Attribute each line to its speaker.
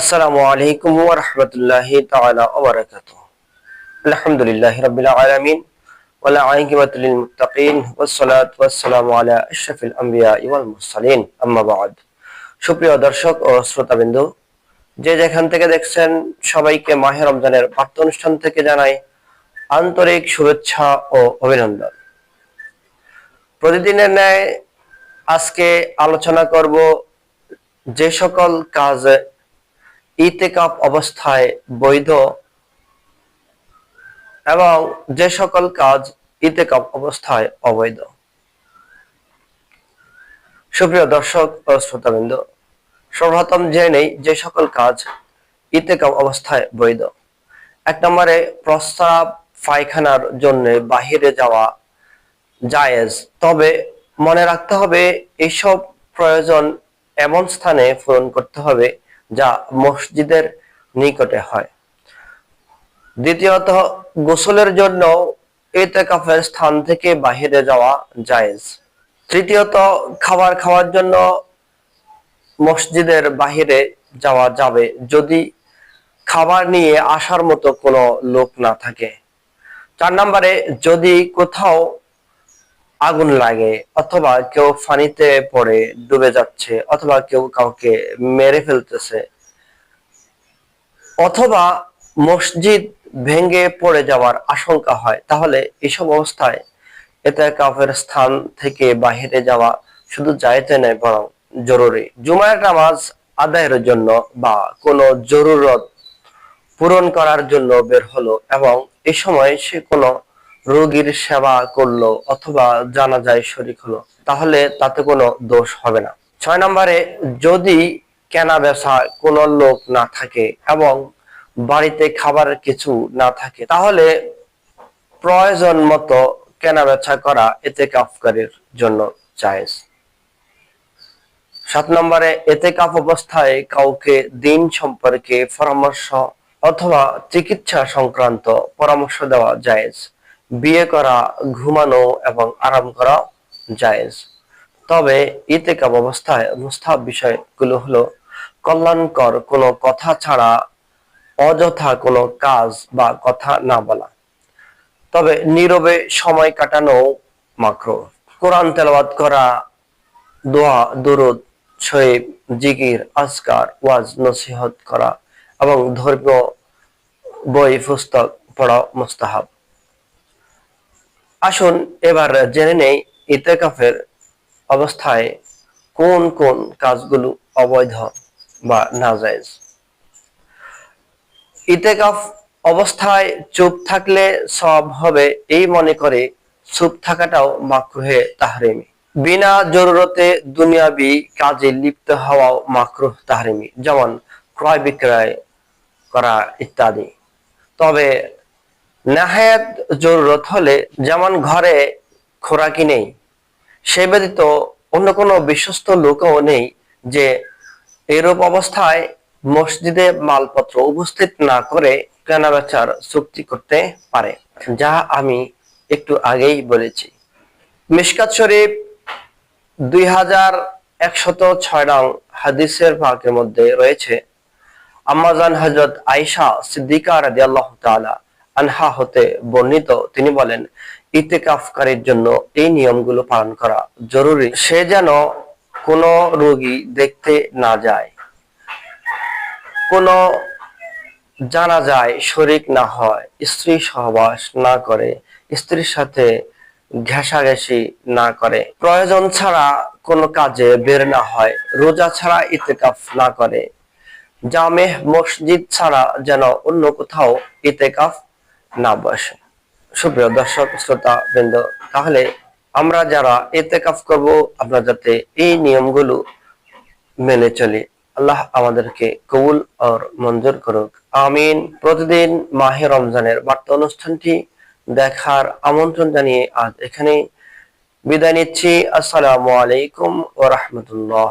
Speaker 1: আসসালামু আলাইকুম ওয়া রাহমাতুল্লাহি তাআলা ওয়া বারাকাতুহু। আলহামদুলিল্লাহি রাব্বিল আলামিন ওয়া লা আকিবাতু লিল মুত্তাকিন ওয়াস সালাতু ওয়াস সালামু আলা আশরাফিল আমবিয়া ওয়াল মুরসালিন। আম্মা বা'দ। সুপ্রিয় দর্শক ও শ্রোতাবিন্দু, যে যেখান থেকে দেখছেন সবাইকে মাহে রমজানের বার্তা অনুষ্ঠান থেকে জানাই আন্তরিক শুভেচ্ছা ও অভিনন্দন। প্রতিদিনের ন্যায় আজকে আলোচনা করব যে সকল কাজ ইতেকাপ অবস্থায় বৈধ এবং যে সকল কাজ ইতেকাপ অবস্থায় অবৈধ। সুপ্রিয় দর্শক ও শ্রোতাবৃন্দ, সর্বপ্রথম জেনেই যে সকল কাজ ইতেকাপ অবস্থায় বৈধ। এক নম্বরে, প্রস্তাব পায়খানার জন্য বাহিরে যাওয়া জায়েজ। তবে মনে রাখতে হবে এইসব প্রয়োজন এমন স্থানে পূরণ করতে হবে যা মসজিদের নিকটে হয়। দ্বিতীয়ত, গোসলের জন্য এতেকাফের স্থান থেকে বাহিরে যাওয়া জায়েজ। তৃতীয়ত, খাবার খাওয়ার জন্য মসজিদের বাহিরে যাওয়া যাবে যদি খাবার নিয়ে আসার মতো কোনো লোক না থাকে। চার নম্বরে, যদি কোথাও আগুন লাগে, অথবা কেউ ফানিতে পড়ে, ডুবে যাচ্ছে, অথবা কেউ কাউকে মেরে ফেলতেছে, অথবা মসজিদ ভেঙে পড়ে যাওয়ার আশঙ্কা হয়, তাহলে এসব অবস্থায় এতে কাফের স্থান থেকে বাহিরে যাওয়া শুধু যাইতে নেই বরং জরুরি। জুমায়ের নামাজ আদায়ের জন্য বা কোনো জরুরত পূরণ করার জন্য বের হলো, এবং এই সময় সে কোনো রোগীর সেবা করল অথবা জানা যায় শরিক হলো, তাহলে তাতে কোনো দোষ হবে না। ছয় নম্বরে, যদি কেনা বেচা কোনো লোক না থাকে এবং বাড়িতে খাবার কিছু না থাকে, তাহলে প্রয়োজন মতো কেনা বেচা করা এতে কাফকারের জন্য জায়েজ। সাত নম্বরে এতে কাপ অবস্থায় কাউকে দিন সম্পর্কে পরামর্শ অথবা চিকিৎসা সংক্রান্ত পরামর্শ দেওয়া জায়েজ। বিয়ে করা, ঘুমানো এবং আরাম করা জায়েজ। তবে ইতেকাব অবস্থায় মুস্তাব বিষয়গুলো হলো, কল্যাণকর কোনো কথা ছাড়া অযথা কোনো কাজ বা কথা না বলা। তবে নীরবে সময় কাটানো মাত্র কোরআন তেলাওয়াত করা, দোয়া, দুরুদ শহীদ জিকির, আজকার, ওয়াজ, নসিহত করা এবং ধর্মীয় বই, পুস্তক পড়া মুস্তাহাব। আসুন এবার জেনে নেই ইতেকাফের অবস্থায় কোন কোন কাজগুলো অবৈধ বা নাজায়েজ। ইতেকাফ অবস্থায় চুপ থাকলে সব হবে এই মনে করে চুপ থাকাটাও মাকরুহে তাহরিমি। বিনা জরুরতে দুনিয়াবি কাজে লিপ্ত হওয়াও মাকরুহ তাহরিমি, যেমন ক্রয় বিক্রয় করা ইত্যাদি। তবে নাহায়াত জরুরত হলে যেমন ঘরে খোরাকি নেই, সে ব্যতীত অন্য কোনো বিশ্বস্ত লোকও নেই যে এরূপ অবস্থায় মসজিদে মালপত্র উপস্থিত না করে কেনাবেচার চুক্তি করতে পারে, যা আমি একটু আগেই বলেছি। মিশকাত শরীফ দুই হাজার একশত ছয় নং হাদিসের ভাগের মধ্যে রয়েছে, আম্মাজান হজরত আইসা সিদ্দিকা রাজি আল্লাহ তালা আনহা হতে বর্ণিত, তিনি বলেন, ইতেকাফকারীর জন্য এই নিয়মগুলো পালন করা জরুরি। সে যেন কোনো রোগী দেখতে না যায়, কোনো জানা যায় শরিক না হয়, স্ত্রী সহবাস না করে, স্ত্রীর সাথে ঘেঁষাঘেঁষি না করে। প্রয়োজন ছাড়া কোনো কাজে বের না হয়, রোজা ছাড়া ইতেকাফ না করে। জামেহ মসজিদ ছাড়া যেন অন্য কোথাও ইতেকাফ না বসে। সুপ্রিয় দর্শক শ্রোতা বৃন্দ তাহলে আমরা যারা ইতেকাফ করব, আমরা যাতে এই নিয়মগুলো মেনে চলি। আল্লাহ আমাদেরকে কবুল আর মঞ্জুর করুক। আমিন। প্রতিদিন মাহে রমজানের বার্তা অনুষ্ঠানটি দেখার আমন্ত্রণ জানিয়ে আজ এখানে বিদায় নিচ্ছি। আসসালামু আলাইকুম ও রহমতুল্লাহ।